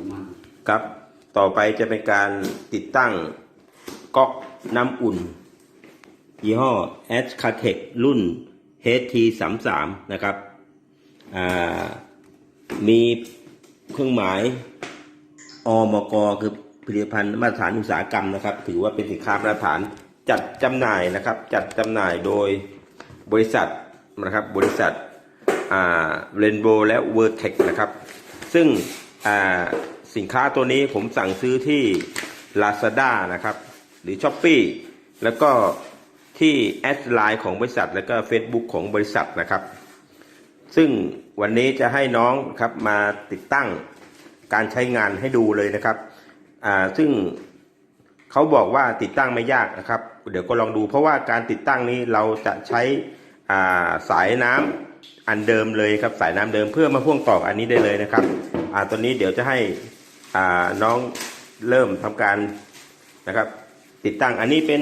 ของมัน ครับ ต่อไปจะเป็นการติดตั้งก๊อกน้ำอุ่น ยี่ห้อ a s c a t e c รุ่น HT33 นะครับ มีเครื่องหมายอมกคือผลิตภัณฑ์มาตรฐานอุตสาหกรรมนะครับ ถือว่าเป็นสินค้ามาตรฐานจัดจำหน่ายนะครับ จัดจำหน่ายโดยบริษัทนะครับบริษัทเรนโบและเวอร์เทคนะครับ ซึ่ง สินค้าตัวนี้ผมสั่งซื้อที่ Lazada นะครับ หรือ s h อ p e e แล้วก็ที่แอดไลน์ของบริษัท แล้วก็ Facebook ของบริษัทนะครับ ซึ่งวันนี้จะให้น้องครับมาติดตั้งการใช้งานให้ดูเลยนะครับอ่าซึ่งเขาบอกว่าติดตั้งไม่ยากนะครับ เดี๋ยวก็ลองดูเพราะว่าการติดตั้งนี้เราจะใช้อ่าสายน้ำอันเดิมเลยครับสายน้ำเดิมเพื่อมาพ่วงต่ออันนี้ได้เลยนะครับอ่าตัวนี้เดี๋ยวจะให้ น้องเริ่มทำการนะครับ ติดตั้ง อันนี้เป็น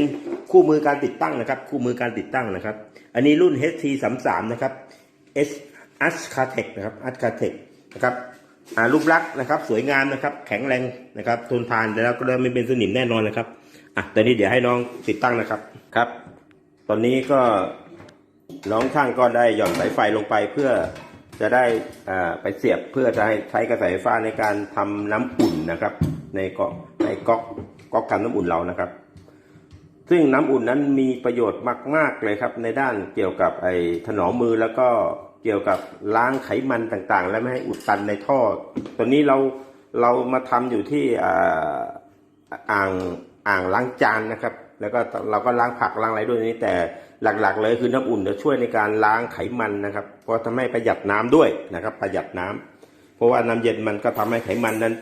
คู่มือการติดตั้งนะครับ คู่มือการติดตั้งนะครับ อันนี้รุ่น HT33 นะครับ S a s c a t e c นะครับ a s c a t e c นะครับรูปลักษณ์นะครับ สวยงามนะครับ แข็งแรงนะครับ ทนทานแล้วก็ไม่เป็นสนิมแน่นอนนะครับอะตอนนี้เดี๋ยวให้น้องติดตั้งนะครับครับ ตอนนี้ก็น้องช่างก็ได้หย่อนสายไฟลงไปเพื่อ จะได้ไปเสียบเพื่อจะให้ใช้กระแสไฟฟ้าในการทำน้ำอุ่นนะครับ ในก๊อกในก๊อกก๊อกทำน้ำอุ่นเรานะครับ ซึ่งน้ำอุ่นนั้นมีประโยชน์มากๆเลยครับ ในด้านเกี่ยวกับไอ้ถนอมมือแล้วก็เกี่ยวกับล้างไขมันต่างๆ และไม่ให้อุดตันในท่อตัวนี้เราเรามาทำอยู่ที่อ่าอ่างอ่างล้างจานนะครับ แล้วก็เราก็ล้างผักล้างอะไรด้วยนี้แต่ หลักๆเลยคือน้ำอุ่นจะช่วยในการล้างไขมันนะครับเพราะทำให้ประหยัดน้ำด้วยนะครับ ประหยัดน้ำเพราะว่าน้ำเย็นมันก็ทำให้ไขมันนั้น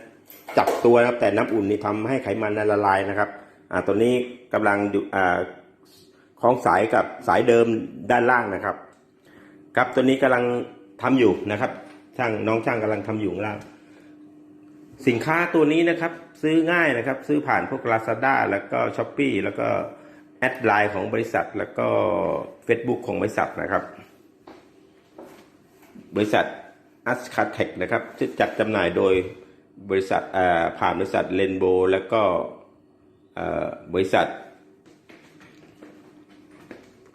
จับตัวนะครับแต่น้ำอุ่นนี่ทำให้ไขมันนั้นละลายนะครับอ่าตัวนี้กำลังอยู่อ่าคล้องสายกับสายเดิมด้านล่างนะครับ ครับตัวนี้กำลังทำอยู่นะครับ ช่างน้องช่างกำลังทำอยู่ข้างล่าง สินค้าตัวนี้นะครับ ซื้อง่ายนะครับ ซื้อผ่านพวก Lazada แล้วก็ s h อ p e e แล้วก็ แอดไลน์ของบริษัทแล้วก็ Facebook ของบริษัทนะครับ บริษัท a s c a t e c นะครับที่จัดจำหน่ายโดยบริษัทผ่านบริษัทเ a นโบแล้วก็บริษัท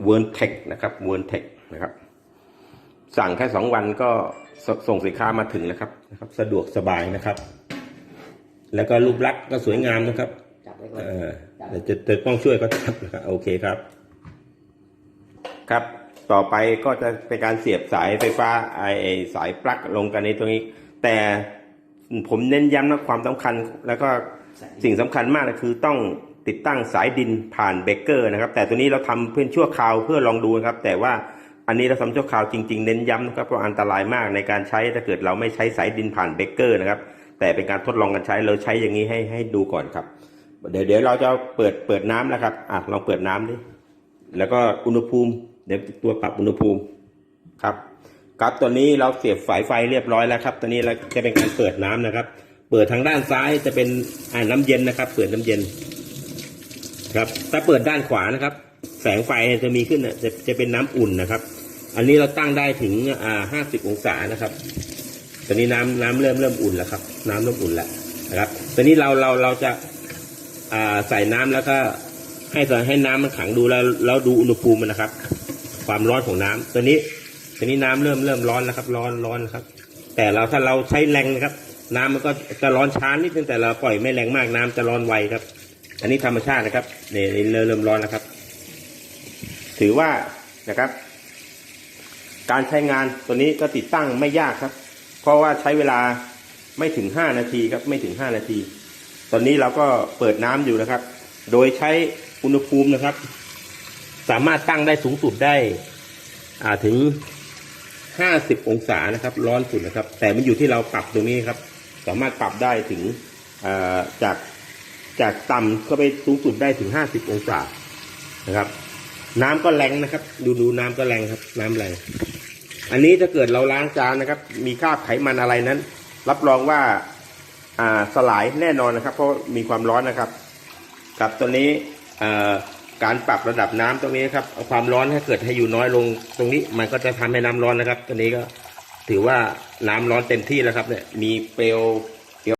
เวิร์นเทคนะครับเวิร์นเทคนะครับ สั่งแค่สองวันก็ส่งสินค้ามาถึงนะครับนะครับ สะดวกสบายนะครับ แล้วก็รูปลักษณ์ก็สวยงามนะครับ จับไว้ก่อนเออเดี๋ยวจะจะต้องช่วยก็จับนะครับโอเคครับ ครับ ต่อไปก็จะเป็นการเสียบสายไฟฟ้าไอไอ้สายปลั๊กลงกันในตรงนี้ แต่ผมเน้นย้ำนะความสำคัญ แล้วก็สิ่งสำคัญมากเลยคือต้องติดตั้งสายดินผ่านเบรกเกอร์นะครับ แต่ตัวนี้เราทำเพื่อชั่วคราวเพื่อลองดูนะครับ แต่ว่าอันนี้เราทำชั่วคราวจริงๆเน้นย้ำนะครับเพราะอันตรายมากในการใช้ถ้าเกิดเราไม่ใช้สายดินผ่านเบรกเกอร์นะครับ แต่เป็นการทดลองกันใช้เราใช้อย่างนี้ให้ให้ดูก่อนครับ เดี๋ยวเดี๋ยวเราจะเปิดเปิดน้ำนะครับ อะลองเปิดน้ำดิแล้วก็อุณหภูมิ เดี๋ยวตัวปรับอุณหภูมิครับ ครับตัวนี้เราเสียบสายไฟเรียบร้อยแล้วครับตัวนี้เราจะเป็นการเปิดน้ำนะครับ เปิดทางด้านซ้ายจะเป็นอ่าน้ำเย็นนะครับ เปิดน้ำเย็น ครับ ถ้าเปิดด้านขวานะครับ แสงไฟจะมีขึ้นจะจะเป็นน้ำอุ่นนะครับ อันนี้เราตั้งได้ถึงอ่าห้าสิบองศานะครับตอนนี้น้ำน้ำเริ่มเริ่มอุ่นแล้วครับ น้ำเริ่มอุ่นแล้วนะครับ ตอนนี้เราเราเราจะ ใส่น้ำแล้วก็ให้ตอนให้น้ำมันขังดูแล้วแล้วดูอุณหภูมิมันนะครับ ความร้อนของน้ำตอนนี้ตอนนี้น้ำเริ่มเริ่มร้อนแล้วครับ ร้อนร้อนครับ แต่เราถ้าเราใช้แรงนะครับ น้ำมันก็จะร้อนช้านิดนึงแต่เราปล่อยไม่แรงมากน้ำจะร้อนไวครับ อันนี้ธรรมชาตินะครับเนี่ยเริ่มเริ่มร้อนแล้วครับ ถือว่านะครับ การใช้งานตัวนี้ก็ติดตั้งไม่ยากครับ เพราะว่าใช้เวลาไม่ถึงห้านาทีครับ ไม่ถึงห้านาที ตอนนี้เราก็เปิดน้ำอยู่นะครับ โดยใช้อุณหภูมินะครับ สามารถตั้งได้สูงสุดได้อาถึงห้าสิบองศานะครับ ร้อนสุดนะครับ แต่มันอยู่ที่เราปรับตรงนี้ครับ สามารถปรับได้ถึงาจากจากต่ำก็ไปสูงสุดได้ถึงห้าสิบองศานะครับ น้ำก็แรงนะครับ ดูดูน้ำก็แรงครับ น้ำแรงอันนี้ถ้าเกิดเราล้างจานนะครับ มีคราบไขมันอะไรนั้น รับรองว่า สลายแน่นอนนะครับ เพราะมีความร้อนนะครับครับตัวนี้การปรับระดับน้ำตรงนี้ครับเอาความร้อนถ้าเกิดให้อยู่น้อยลงตรงนี้มันก็จะทำให้น้ำร้อนนะครับ ตัวนี้ก็ถือว่าน้ำร้อนเต็มที่แล้วครับเนี่ยมีเปลว